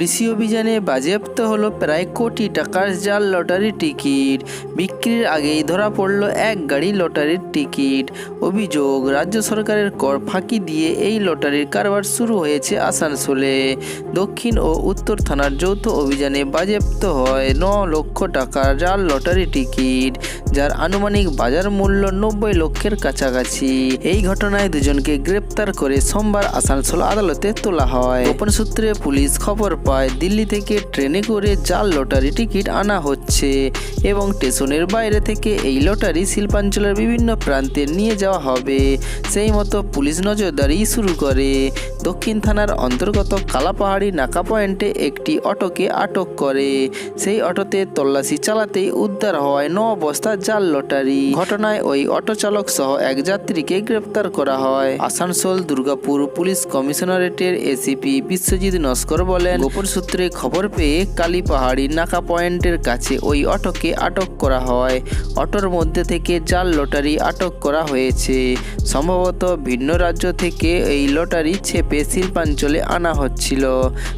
পুলিশি অভিযানে বাজেয়াপ্ত হলো প্রায় কোটি টাকার জাল লটারির টিকিট। বিক্রির আগেই ধরা পড়ল এক গাড়ি লটারির টিকিট। অভিযোগ, রাজ্য সরকারের কর ফাঁকি দিয়ে এই লটারির কারবার শুরু হয়েছে আসানসোলে। দক্ষিণ ও উত্তর থানার যৌথ অভিযানে বাজেয়াপ্ত হয় ন লক্ষ টাকার জাল লটারি টিকিট, যার আনুমানিক বাজার মূল্য নব্বই লক্ষের কাছাকাছি। এই ঘটনায় দুজনকে গ্রেপ্তার করে সোমবার আসানসোল আদালতে তোলা হয়। গোপন সূত্রে পুলিশ খবর পায় দিল্লি থেকে ট্রেনে করে জাল লটারি টিকিট আনা হচ্ছে এবং স্টেশনের বাইরে থেকে এই লটারি শিল্পাঞ্চলের বিভিন্ন প্রান্তে নিয়ে যাওয়া হবে। সেই মতো পুলিশ নজরদারি শুরু করে। দক্ষিণ থানার অন্তর্গত কালাপাহাড়ি নাকা পয়েন্টে একটি অটোকে আটক করে। সেই অটোতে তল্লাশি চালাতেই উদ্ধার হয় ন বস্তা জাল লটারি। ঘটনায় ওই অটো চালক সহ এক যাত্রীকে গ্রেপ্তার করা হয়। আসানসোল দুর্গাপুর পুলিশ কমিশনারেটের এসিপি বিশ্বজিৎ নস্কর বলেন, গোপন সূত্রে খবর পেয়ে কালীপাহাড়ি নাকা পয়েন্টের কাছে ওই অটোকে আটক করা হয়। অটোর মধ্যে থেকে জাল লটারি আটক করা হয়েছে। সম্ভবত ভিন্ন রাজ্য থেকে এই লটারি ছেপে শিল্পাঞ্চলে আনা হচ্ছিল।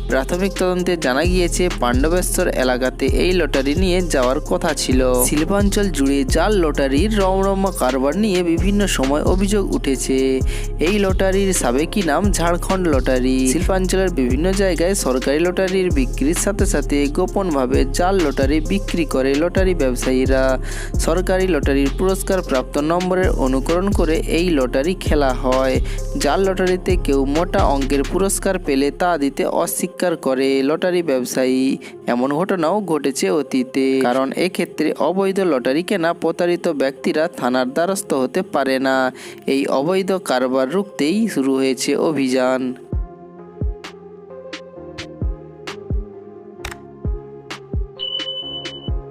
প্রাথমিক তদন্তে জানা গিয়েছে, পাণ্ডবেশ্বর এলাকাতে এই লটারি নিয়ে যাওয়ার কথা ছিল। শিল্পাঞ্চল জুড়ে জাল লটারির রমরমা কারবার নিয়ে বিভিন্ন সময় অভিযোগ উঠেছে। এই লটারির সাবেকি নাম ঝাড়খণ্ড লটারি। শিল্পাঞ্চলের বিভিন্ন জায়গায় সরকারি লটারির বিক্রির সাথে সাথে গোপনভাবে জাল লটারি বিক্রি করে লটারি ব্যবসায়ীরা। সরকারি লটারির পুরস্কার প্রাপ্ত নম্বরের অনুকরণ করে এই লটারি খেলা হয়। জাল লটারিতে কেউ মোটা অঙ্কের পুরস্কার পেলে তা দিতে অস্বীকার করে লটারি ব্যবসায়ী। এমন ঘটনাও ঘটেছে অতীতে। কারণ এক্ষেত্রে অবৈধ লটারি কেনা প্রতারিত ব্যক্তিরা থানার দ্বারস্থ হতে পারে না। এই অবৈধ কারবার রুখতেই শুরু হয়েছে অভিযান।